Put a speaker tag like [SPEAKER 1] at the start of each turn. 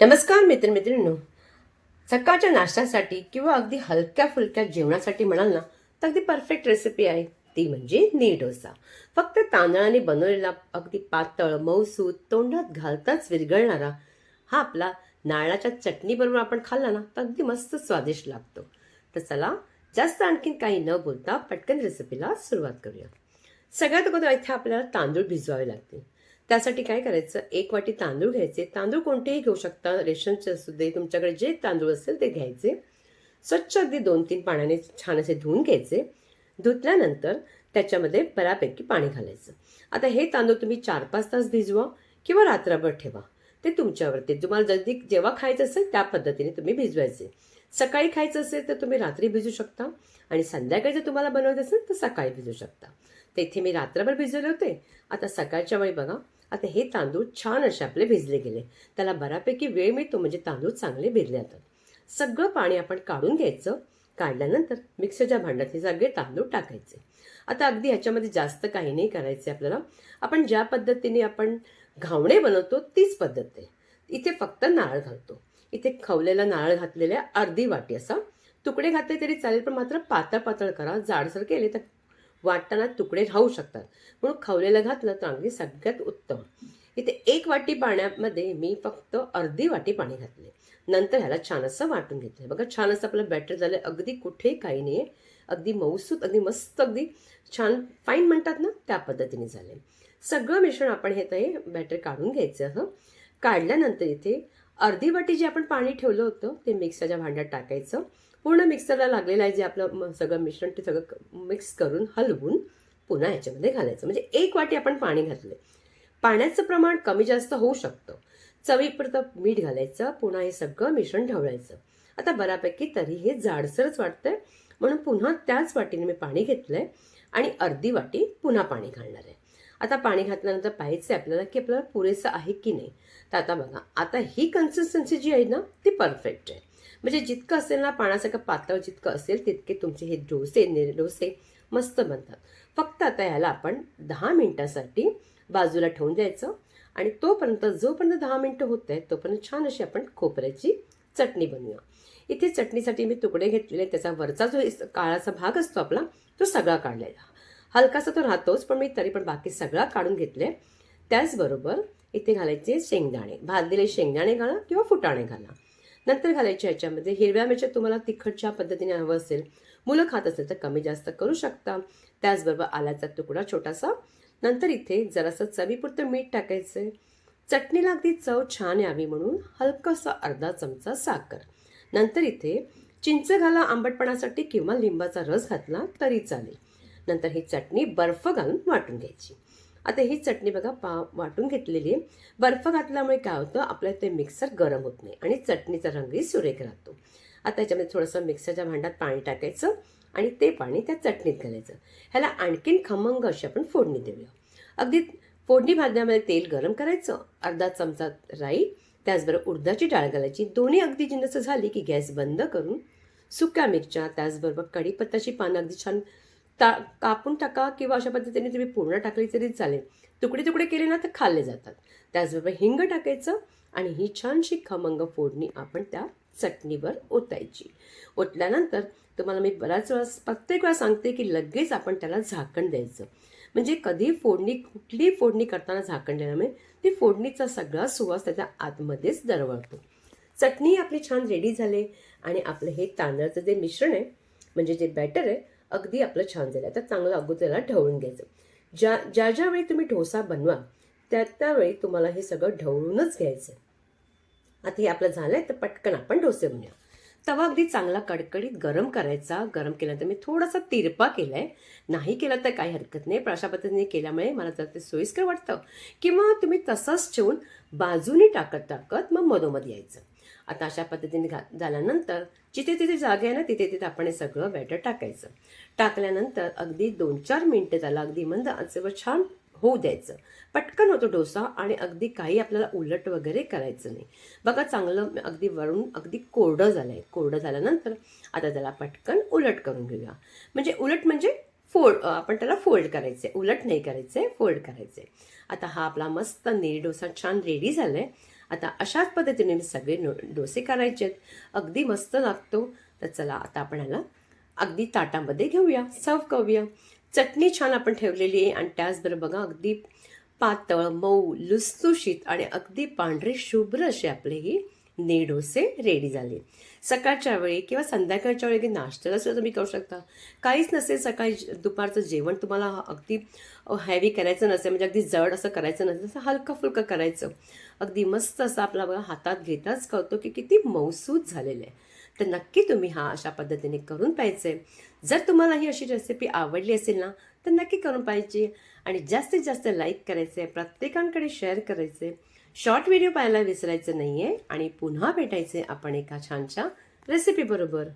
[SPEAKER 1] नमस्कार मित्रमित्रांनो सकाळच्या नाश्त्यासाठी किंवा अगदी हलक्या फुलक्या जेवणासाठी म्हणाल ना तर अगदी परफेक्ट रेसिपी आहे. ती म्हणजे नी डोसा. फक्त तांदळाने बनवलेला अगदी पातळ मऊसूत तोंडात घालताच विरघळणारा हा आपला नारळाच्या चटणीबरोबर आपण खाल्ला ना तर अगदी मस्त स्वादिष्ट लागतो. तर चला जास्त आणखीन काही न बोलता पटकन रेसिपीला सुरुवात करूया. सगळ्यात अगोदर इथे आपल्याला तांदूळ भिजवावे लागतील. त्यासाठी काय करायचं? एक वाटी तांदूळ घ्यायचे. तांदूळ कोणतेही घेऊ शकता. रेशनचे असू दे तुमच्याकडे जे तांदूळ असेल ते घ्यायचे. स्वच्छ अगदी दोन तीन पाण्याने छान असे धुवून घ्यायचे. धुतल्यानंतर त्याच्यामध्ये बऱ्यापैकी पाणी घालायचं. आता हे तांदूळ तुम्ही चार पाच तास भिजवा किंवा रात्रभर ठेवा. ते तुमच्यावरती. तुम्हाला जल्दी जेव्हा खायचं असेल त्या पद्धतीने तुम्ही भिजवायचे. सकाळी खायचं असेल तर तुम्ही रात्री भिजू शकता आणि संध्याकाळी जर तुम्हाला बनवायचं असेल तर सकाळी भिजू शकता. तेथे इथे मी रात्रभर भिजवले होते. आता सकाळच्या वेळी बघा. आता हे तांदूळ छान असे आपले भिजले गेले. त्याला बऱ्यापैकी वेळ मिळतो म्हणजे तांदूळ चांगले भिजले जातात. सगळं पाणी आपण काढून घ्यायचं. काढल्यानंतर मिक्सरच्या भांड्यात हे सगळे तांदूळ टाकायचे. आता अगदी ह्याच्यामध्ये जास्त काही नाही करायचे आपल्याला. आपण ज्या पद्धतीने आपण घावणे बनवतो तीच पद्धत आहे. इथे फक्त नारळ घालतो. इथे खवलेला नारळ घातलेले अर्धी वाटी असा. तुकडे घातले तरी चालेल पण मात्र पातळ पातळ करा. जाडसर केले तर वाटताना तुकडे राहू शकतात. म्हणून खवलेलं घातलं तर अगदी सगळ्यात उत्तम. इथे एक वाटी पाण्यामध्ये मी फक्त अर्धी वाटी पाणी घातले. नंतर ह्याला छान असं वाटून घेतलं बघा छान असं आपलं बॅटर झालं. अगदी कुठे काही नाही अगदी मऊसूत अगदी मस्त अगदी छान फाईन म्हणतात ना त्या पद्धतीने झाले सगळं मिश्रण आपण हे ते बॅटर काढून घ्यायचं हं. काढल्यानंतर इथे अर्धी वाटी जे आपण पाणी ठेवलं होतं ते मिक्सरच्या भांड्यात टाकायचं. पूर्ण मिक्सरला लागलेलं आहे जे आपलं सगळं मिश्रण ते सगळं मिक्स करून हलवून पुन्हा ह्याच्यामध्ये घालायचं. म्हणजे एक वाटी आपण पाणी घातलं पाण्याचं प्रमाण कमी जास्त होऊ शकतं. चवीपुरतं मीठ घालायचं पुन्हा हे सगळं मिश्रण ढवळायचं. आता बऱ्यापैकी तरी हे जाडसरच वाटतंय. म्हणून पुन्हा त्याच वाटीने मी पाणी घेतलंय आणि अर्धी वाटी पुन्हा पाणी घालणार आहे. आता पाणी घातल्यानंतर पाहायचं आहे आपल्याला की आपल्याला पुरेसं आहे की नाही. तर आता बघा आता ही कन्सिस्टन्सी जी आहे ना ती परफेक्ट आहे. म्हणजे जितकं असेल ना पाण्यासारखं पातळ जितकं असेल तितके तुमचे हे डोसे निर डोसे मस्त बनतात. फक्त आता ह्याला आपण दहा मिनटासाठी बाजूला ठेवून द्यायचं आणि तोपर्यंत जोपर्यंत दहा मिनटं होत आहेत तोपर्यंत छान अशी आपण खोबऱ्याची चटणी बनवूया. इथे चटणीसाठी मी तुकडे घेतलेले त्याचा वरचा जो काळाचा भाग असतो आपला तो सगळा काढलेला. हलकासा तो राहतोच पण मी तरी पण बाकी सगळा काढून घेतले. त्याचबरोबर इथे घालायचे शेंगदाणे. भाजलेले शेंगदाणे घाला किंवा फुटाणे घाला. नंतर घालायची ह्याच्यामध्ये हिरव्या मिरच्या तुम्हाला तिखटच्या पद्धतीने हवं असेल मुलं खात असेल तर कमी जास्त करू शकता. त्याचबरोबर आल्याचा तुकडा छोटासा. नंतर इथे जरासं चवीपुरतं मीठ टाकायचं चटणीला अगदी चव छान यावी म्हणून हलकासा अर्धा चमचा साखर. नंतर इथे चिंच घाला आंबटपणासाठी किंवा लिंबाचा रस घातला तरी चालेल. नंतर ही चटणी बर्फ घालून वाटून घ्यायची. आता ही चटणी बघा पा वाटून घेतलेली आहे. बर्फ घातल्यामुळे काय होतं आपलं ते मिक्सर गरम होत नाही आणि चटणीचा रंगही सुरेख राहतो. आता याच्यामध्ये थोडंसं मिक्सरच्या भांड्यात पाणी टाकायचं आणि ते पाणी त्या चटणीत घालायचं. ह्याला आणखीन खमंग अशी आपण फोडणी देऊया. अगदी फोडणी भाजण्यामध्ये तेल गरम करायचं अर्धा चमचा राई त्याचबरोबर उडदाची डाळ घालायची. दोन्ही अगदी जिन्नस झाली की गॅस बंद करून सुक्या मिरच्या त्याचबरोबर कढीपत्ताची पानं अगदी छान ता कापून टाका किंवा अशा पद्धतीने तुम्ही पूर्ण टाकली तरी चालेल. तुकडे तुकडे केले ना तर खाल्ले जातात. त्याचबरोबर हिंग टाकायचं आणि ही छानशी खमंग फोडणी आपण त्या चटणीवर ओतायची. ओतल्यानंतर तुम्हाला मी बऱ्याच वेळा प्रत्येक वेळा सांगते की लगेच आपण त्याला झाकण द्यायचं. म्हणजे कधी फोडणी कुठली फोडणी करताना झाकण दिल्यामुळे ती फोडणीचा सगळा सुवास त्याच्या आतमध्येच दरवळतो. चटणी आपली छान रेडी झाले आणि आपलं हे तांदळाचं जे मिश्रण आहे म्हणजे जे बॅटर आहे अगदी आपलं छान झालं. आता चांगलं अगोदरला ढवळून घ्यायचं. ज्या ज्या ज्या वेळी तुम्ही डोसा बनवा त्या त्यावेळी तुम्हाला हे सगळं ढवळूनच घ्यायचं आता हे आपलं झालं आहे तर पटकन आपण डोसे बनवूया. तवा अगदी चांगला कडकडीत गरम करायचा. गरम केल्यानंतर मी थोडासा तिरपा केला आहे नाही केला तर काही हरकत नाही पण अशा पद्धतीने केल्यामुळे मला जर ते सोयीस्कर वाटतं. किंवा तुम्ही तसंच ठेवून बाजूनी टाकत टाकत मग मधोमध यायचं. आता अशा पद्धतीने घा झाल्यानंतर जिथे तिथे जागा आहे ना तिथे तिथे आपण हे सगळं बॅटर टाकायचं. टाकल्यानंतर अगदी दोन चार मिनटं त्याला अगदी मंद आचेवर छान होऊ द्यायचं. पटकन होतो डोसा आणि अगदी काही आपल्याला उलट वगैरे करायचं नाही. बघा चांगलं अगदी वरून अगदी कोरडं झालं आहे कोरडं झाल्यानंतर आता त्याला पटकन उलट करून घेऊया. म्हणजे उलट म्हणजे फोल्ड आपण त्याला फोल्ड करायचं आहे उलट नाही करायचं आहे फोल्ड करायचं आहे आता हा आपला मस्त निर डोसा छान रेडी झाला आहे आता अशाच पद्धतीने सगळे नो डोसे करायचे आहेत. अगदी मस्त लागतो. तर चला आता आपण ह्याला अगदी ताटामध्ये घेऊया. सर्व करूया. चटणी छान आपण ठेवलेली आहे. आणि त्याचबरोबर बघा अगदी पातळ मऊ लुसलुशीत आणि अगदी पांढरे शुभ्र असे आपले ही ने डोसे रेडी झाले. सकाळच्या वेळी किंवा संध्याकाळच्या वेळी अगदी नाश्त्याला सुद्धा तुम्ही करू शकता. काहीच नसेल सकाळी दुपारचं जेवण तुम्हाला अगदी हॅवी करायचं नसेल म्हणजे अगदी जड असं करायचं नसेल असं हलकं फुलकं करायचं. अगदी मस्त असं आपला बघा हातात घेताच कळतो की किती मौसूद झालेलं आहे. तर नक्की तुम्ही हा अशा पद्धतीने करून पाहिजे जर तुम्हाला ही अशी रेसिपी आवडली असेल ना तर नक्की करून पाहिजे आणि जास्तीत जास्त लाईक करायचे प्रत्येकांकडे शेअर करायचे शॉर्ट व्हिडिओ पाहायला विसरायचं नाही आहे आणि पुन्हा भेटायचे आपण एका छानशा रेसिपीबरोबर